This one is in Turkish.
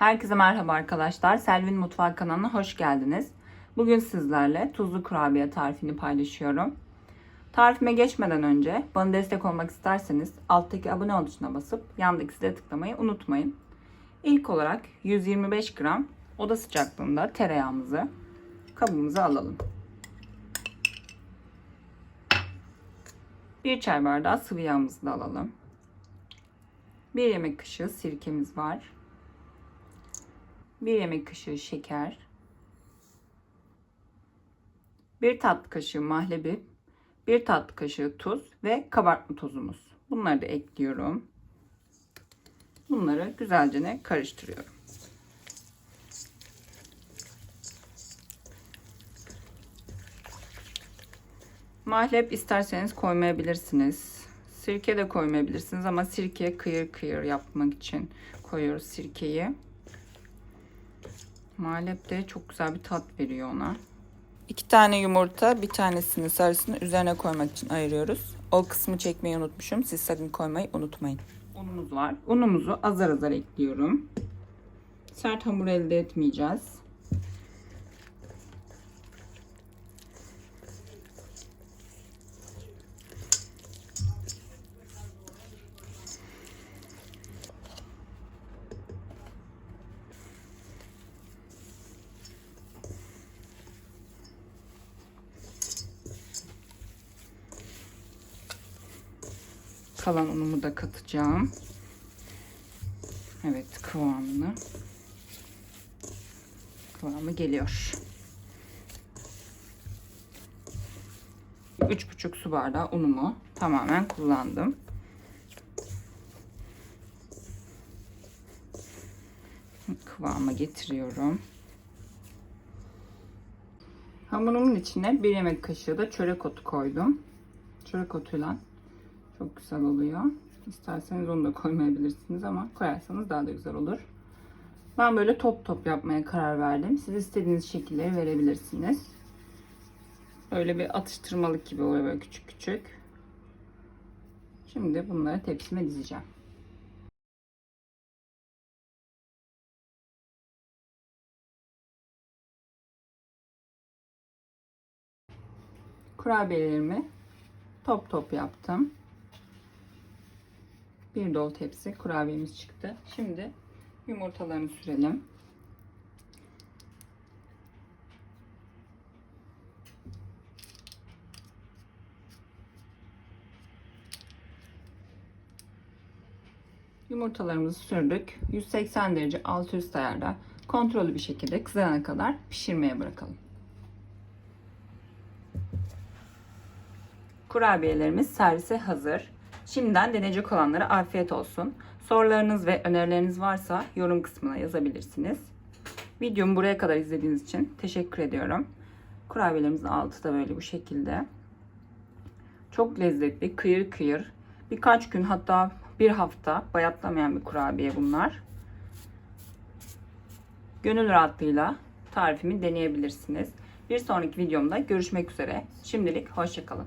Herkese merhaba arkadaşlar. Selvin Mutfak kanalına hoş geldiniz. Bugün sizlerle tuzlu kurabiye tarifini paylaşıyorum. Tarifime geçmeden önce bana destek olmak isterseniz alttaki abone ol tuşuna basıp yandaki zile tıklamayı unutmayın. İlk olarak 125 gram oda sıcaklığında tereyağımızı kabımıza alalım. 1 çay bardağı sıvı yağımızı da alalım. 1 yemek kaşığı sirkemiz var. 1 yemek kaşığı şeker. 1 tatlı kaşığı mahlebi. 1 tatlı kaşığı tuz ve kabartma tozumuz. Bunları da ekliyorum. Bunları güzelce karıştırıyorum. Mahlep isterseniz koymayabilirsiniz. Sirke de koymayabilirsiniz ama sirke kıyır kıyır yapmak için koyuyoruz sirkeyi. Mahlep de çok güzel bir tat veriyor ona. İki tane yumurta, bir tanesini sarısını üzerine koymak için ayırıyoruz. O kısmı çekmeyi unutmuşum. Siz sakın koymayı unutmayın. Unumuz var. Unumuzu azar azar ekliyorum. Sert hamur elde etmeyeceğiz. Kalan unumu da katacağım. Evet kıvamını. Kıvamı geliyor. 3,5 su bardağı unumu tamamen kullandım. Kıvama getiriyorum. Hamurumun içine bir yemek kaşığı da çörek otu koydum. Çörek otuyla çok güzel oluyor. İsterseniz onu da koymayabilirsiniz ama koyarsanız daha da güzel olur. Ben böyle top top yapmaya karar verdim. Siz istediğiniz şekilleri verebilirsiniz. Öyle bir atıştırmalık gibi oluyor böyle küçük küçük. Şimdi bunları tepsime dizeceğim. Kurabiyelerimi top top yaptım. Bir dolu tepsi kurabiyemiz çıktı. Şimdi yumurtalarını sürelim. Yumurtalarımızı sürdük. 180 derece alt üst ayarda kontrollü bir şekilde kızarana kadar pişirmeye bırakalım. Kurabiyelerimiz servise hazır. Şimdiden deneyecek olanlara afiyet olsun. Sorularınız ve önerileriniz varsa yorum kısmına yazabilirsiniz. Videomu buraya kadar izlediğiniz için teşekkür ediyorum. Kurabiyelerimizin altı da böyle bu şekilde. Çok lezzetli, kıyır kıyır. Birkaç gün hatta bir hafta bayatlamayan bir kurabiye bunlar. Gönül rahatlığıyla tarifimi deneyebilirsiniz. Bir sonraki videomda görüşmek üzere. Şimdilik hoşçakalın.